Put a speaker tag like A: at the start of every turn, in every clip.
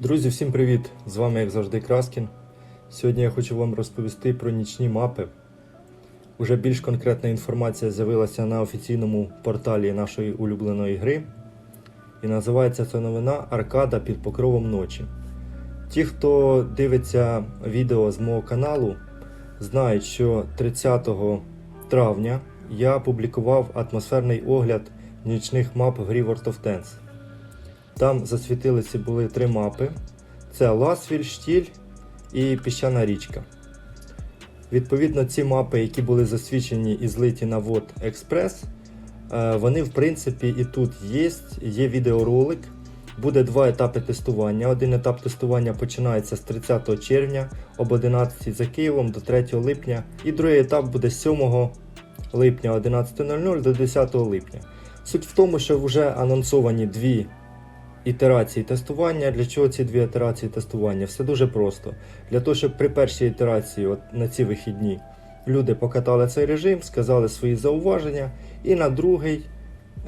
A: Друзі, всім привіт! З вами, як завжди, Краскін. Сьогодні я хочу вам розповісти про нічні мапи. Уже більш конкретна інформація з'явилася на офіційному порталі нашої улюбленої гри. І називається ця новина Аркада під покровом ночі. Ті, хто дивиться відео з мого каналу, знають, що 30 травня я публікував атмосферний огляд нічних мап в грі World of Tanks. Там засвітилися були три мапи: це Ласвіль, Штіль і Піщана річка. Відповідно, ці мапи, які були засвідчені і злиті на Вод Експрес, е, вони в принципі і тут є. Є відеоролик. Буде два етапи тестування. Один етап тестування починається з 30 червня об 11 за Києвом до 3 липня. І другий етап буде з 7 липня 11.00 до 10 липня. Суть в тому, що вже анонсовані дві ітерації тестування. Для чого ці дві ітерації тестування? Все дуже просто. Для того, щоб при першій ітерації, от на ці вихідні, люди покатали цей режим, сказали свої зауваження, і на другий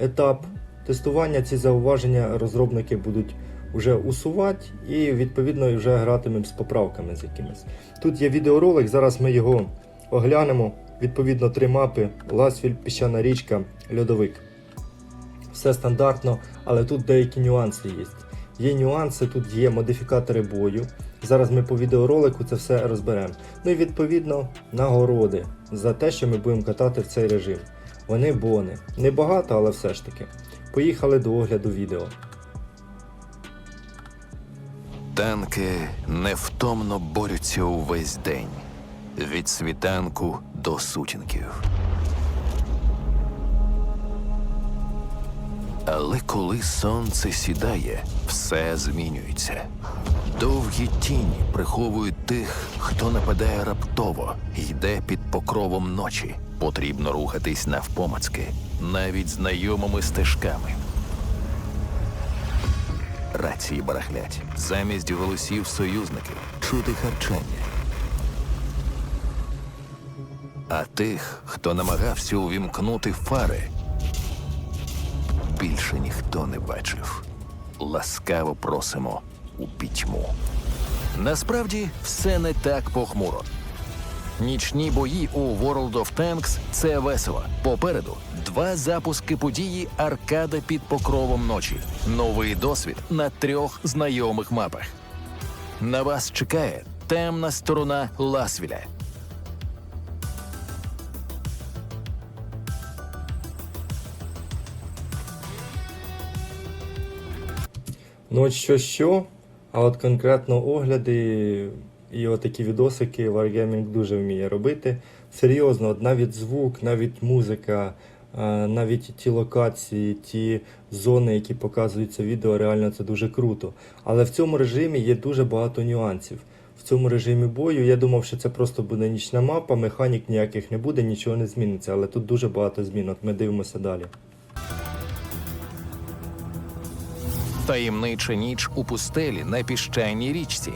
A: етап тестування ці зауваження розробники будуть вже усувати і відповідно вже гратимемо з поправками з якимись. Тут є відеоролик, зараз ми його оглянемо. Відповідно, три мапи: Ласвіль, Піщана річка, Льодовик. Все стандартно, але тут деякі нюанси є. Є нюанси, тут є модифікатори бою. Зараз ми по відеоролику це все розберемо. Ну і відповідно нагороди за те, що ми будемо катати в цей режим. Вони бони. Небагато, але все ж таки. Поїхали до огляду відео.
B: Танки невтомно борються увесь день від світанку до сутінків. Але коли сонце сідає, все змінюється. Довгі тіні приховують тих, хто нападає раптово, йде під покровом ночі. Потрібно рухатись навпомацки, навіть знайомими стежками. Рації барахлять. Замість голосів союзників чути харчання. А тих, хто намагався увімкнути фари, більше ніхто не бачив. Ласкаво просимо у пітьму. Насправді все не так похмуро. Нічні бої у World of Tanks – це весело. Попереду два запуски події аркада під покровом ночі. Новий досвід на трьох знайомих мапах. На вас чекає темна сторона Ласвіля.
A: Ну от що що, а от конкретно огляди і отакі відосики Wargaming дуже вміє робити. Серйозно, навіть звук, навіть музика, е, навіть ті локації, ті зони, які показуються відео, реально це дуже круто. Але в цьому режимі є дуже багато нюансів. В цьому режимі бою я думав, що це просто буде нічна мапа, механік ніяких не буде, нічого не зміниться. Але тут дуже багато змін. От ми дивимося далі.
B: Таємнича ніч у пустелі на піщаній річці.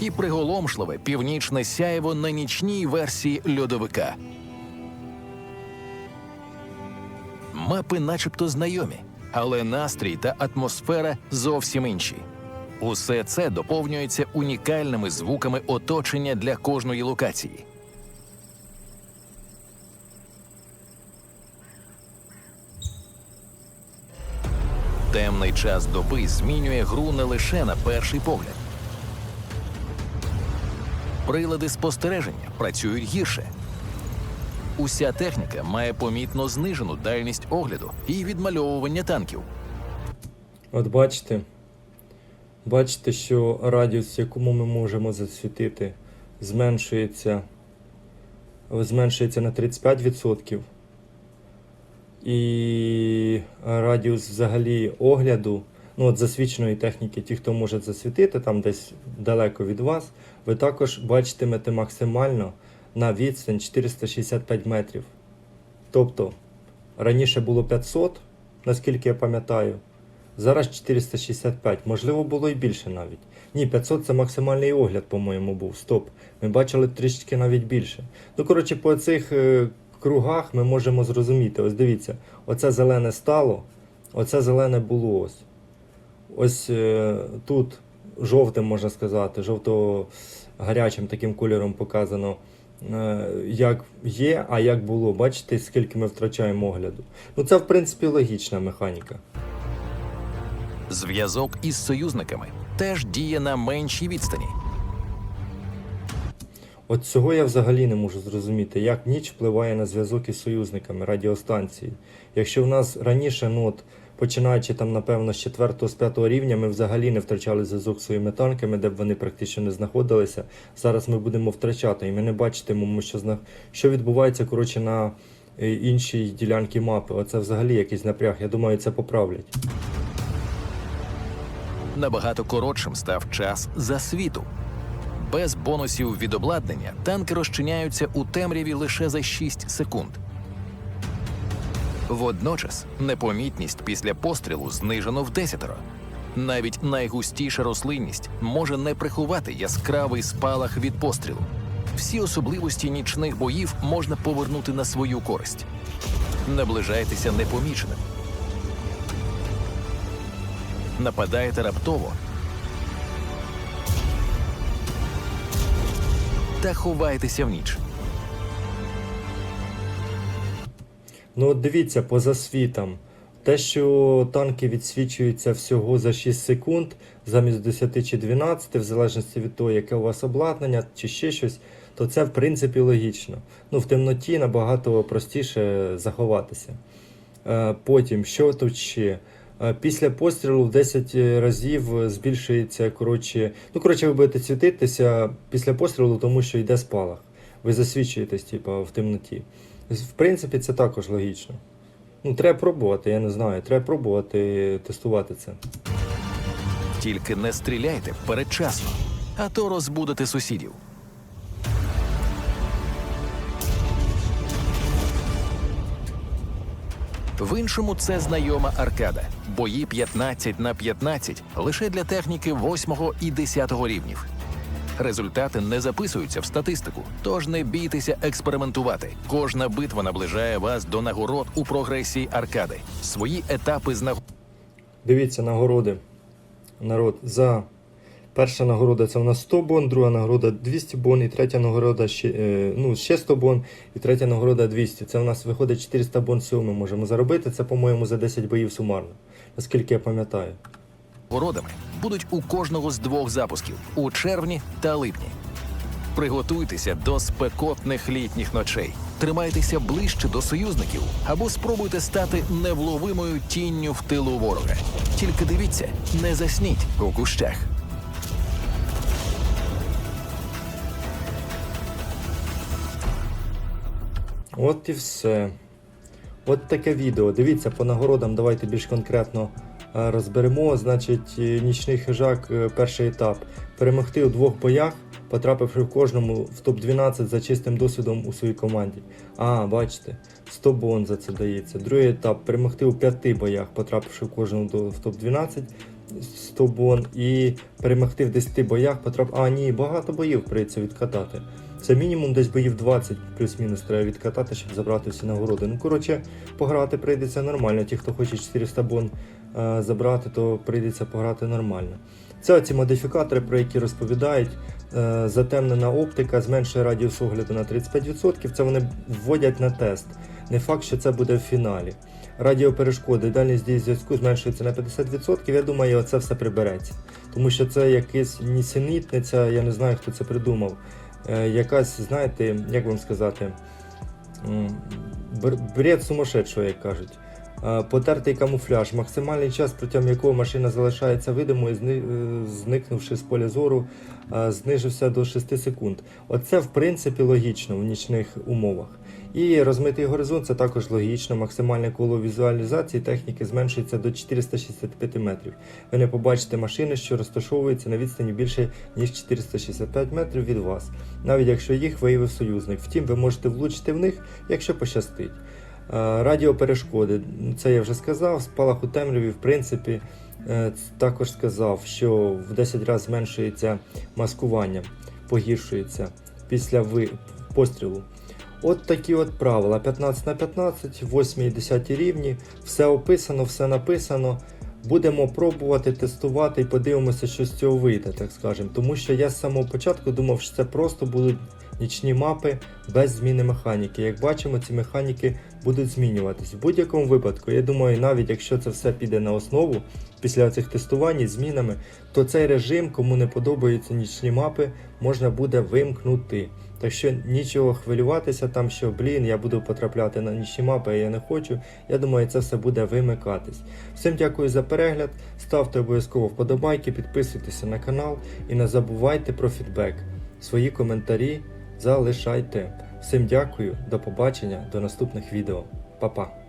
B: І приголомшливе північне сяєво на нічній версії льодовика. Мапи начебто знайомі, але настрій та атмосфера зовсім інші. Усе це доповнюється унікальними звуками оточення для кожної локації. Темний час доби змінює гру не лише на перший погляд. Прилади спостереження працюють гірше. Уся техніка має помітно знижену дальність огляду і відмальовування танків.
A: От бачите, бачите, що радіус, якому ми можемо засвітити, зменшується, зменшується на 35%. І радіус взагалі огляду, ну от засвіченої техніки, ті, хто може засвітити там десь далеко від вас, ви також бачитимете максимально на відстань 465 метрів. Тобто раніше було 500, наскільки я пам'ятаю. Зараз 465, можливо, було і більше навіть. Ні, 500 це максимальний огляд, по-моєму, був. Стоп. Ми бачили трішки навіть більше. Ну, коротше, по цих е, кругах ми можемо зрозуміти. Ось дивіться, оце зелене стало, оце зелене було ось. Ось е, тут жовтим можна сказати, жовто-гарячим таким кольором показано, е, як є, а як було. Бачите, скільки ми втрачаємо огляду. Ну це в принципі логічна механіка.
B: Зв'язок із союзниками теж діє на меншій відстані.
A: От цього я взагалі не можу зрозуміти, як ніч впливає на зв'язок із союзниками радіостанції. Якщо в нас раніше, ну от, починаючи там, напевно, з 4 з 5 рівня, ми взагалі не втрачали зв'язок своїми танками, де б вони практично не знаходилися. Зараз ми будемо втрачати, і ми не бачитимемо, що, зна... що відбувається коротше, на е, іншій ділянці мапи. Оце взагалі якийсь напряг. Я думаю, це поправлять.
B: Набагато коротшим став час засвіту. Без бонусів від обладнання танки розчиняються у темряві лише за 6 секунд. Водночас непомітність після пострілу знижено в десятеро. Навіть найгустіша рослинність може не приховати яскравий спалах від пострілу. Всі особливості нічних боїв можна повернути на свою користь. Наближайтеся непоміченим. Нападаєте раптово. Та ховайтеся в ніч.
A: Ну от дивіться по засвітам. Те, що танки відсвічуються всього за 6 секунд, замість 10 чи 12, в залежності від того, яке у вас обладнання чи ще щось, то це в принципі логічно. Ну, в темноті набагато простіше заховатися. Е, Потім, що тут ще? Е, Після пострілу в 10 разів збільшується, коротше, ну, коротше, ви будете світитися після пострілу, тому що йде спалах. Ви засвічуєтесь, типу, в темноті. В принципі, це також логічно. Ну, треба пробувати, я не знаю. Треба пробувати тестувати це.
B: Тільки не стріляйте передчасно, а то розбудете сусідів. В іншому це знайома аркада. Бої 15 на 15 лише для техніки 8 і 10 рівнів. Результати не записуються в статистику, тож не бійтеся експериментувати. Кожна битва наближає вас до нагород у прогресії аркади. Свої етапи з нагород.
A: Дивіться, нагороди. Народ, за перша нагорода це у нас 100 бон, друга нагорода 200 бон, і третя нагорода ще, е, ну, ще 100 бон, і третя нагорода 200. Це у нас виходить 400 бон всього ми можемо заробити. Це, по-моєму, за 10 боїв сумарно. Наскільки я пам'ятаю.
B: Нагородами будуть у кожного з двох запусків у червні та липні. Приготуйтеся до спекотних літніх ночей. Тримайтеся ближче до союзників або спробуйте стати невловимою тінню в тилу ворога. Тільки дивіться, не засніть у кущах.
A: От і все. От таке відео. Дивіться по нагородам, давайте більш конкретно е, розберемо. Значить, е, нічний хижак, е, перший етап. Перемогти у двох боях, потрапивши в кожному в топ-12 за чистим досвідом у своїй команді. А, бачите, 100 бон за це дається. Другий етап перемогти у п'яти боях, потрапивши в кожному в топ-12. 100 бон і перемогти в 10 боях потрап... А, ні, багато боїв прийдеться відкатати. Це мінімум десь боїв 20 плюс-мінус треба відкатати, щоб забрати всі нагороди. Ну, коротше, пограти прийдеться нормально. Ті, хто хоче 400 бон е, забрати, то прийдеться пограти нормально. Це оці модифікатори, про які розповідають. Е, затемнена оптика зменшує радіус огляду на 35%. Це вони вводять на тест. Не факт, що це буде в фіналі. Радіоперешкоди, дальність дії зв'язку зменшується на 50%. Я думаю, це все прибереться. Тому що це якась нісенітниця, я не знаю, хто це придумав. Е, якась, знаєте, як вам сказати, бред сумасшедшого, як кажуть. Е, Потертий камуфляж, максимальний час, протягом якого машина залишається видимою, е, зникнувши з поля зору, е, знижився до 6 секунд. Оце, в принципі, логічно в нічних умовах. І розмитий горизонт це також логічно. Максимальне коло візуалізації техніки зменшується до 465 метрів. Ви не побачите машини, що розташовуються на відстані більше ніж 465 метрів від вас, навіть якщо їх виявив союзник. Втім, ви можете влучити в них, якщо пощастить. Е, Радіоперешкоди, це я вже сказав. Спалах у темряві, в принципі, е, також сказав, що в 10 разів зменшується маскування, погіршується після пострілу. От такі от правила: 15 на 15, 8 і 10 рівні, все описано, все написано. Будемо пробувати, тестувати і подивимося, що з цього вийде, так скажемо. Тому що я з самого початку думав, що це просто будуть нічні мапи без зміни механіки. Як бачимо, ці механіки будуть змінюватись. В будь-якому випадку, я думаю, навіть якщо це все піде на основу після цих тестувань з змінами, то цей режим, кому не подобаються нічні мапи, можна буде вимкнути. Так що нічого хвилюватися там, що блін, я буду потрапляти на нічні мапи, а я не хочу. Я думаю, це все буде вимикатись. Всім дякую за перегляд. Ставте обов'язково вподобайки, підписуйтеся на канал і не забувайте про фідбек. Свої коментарі залишайте. Всім дякую, до побачення, до наступних відео. Па-па!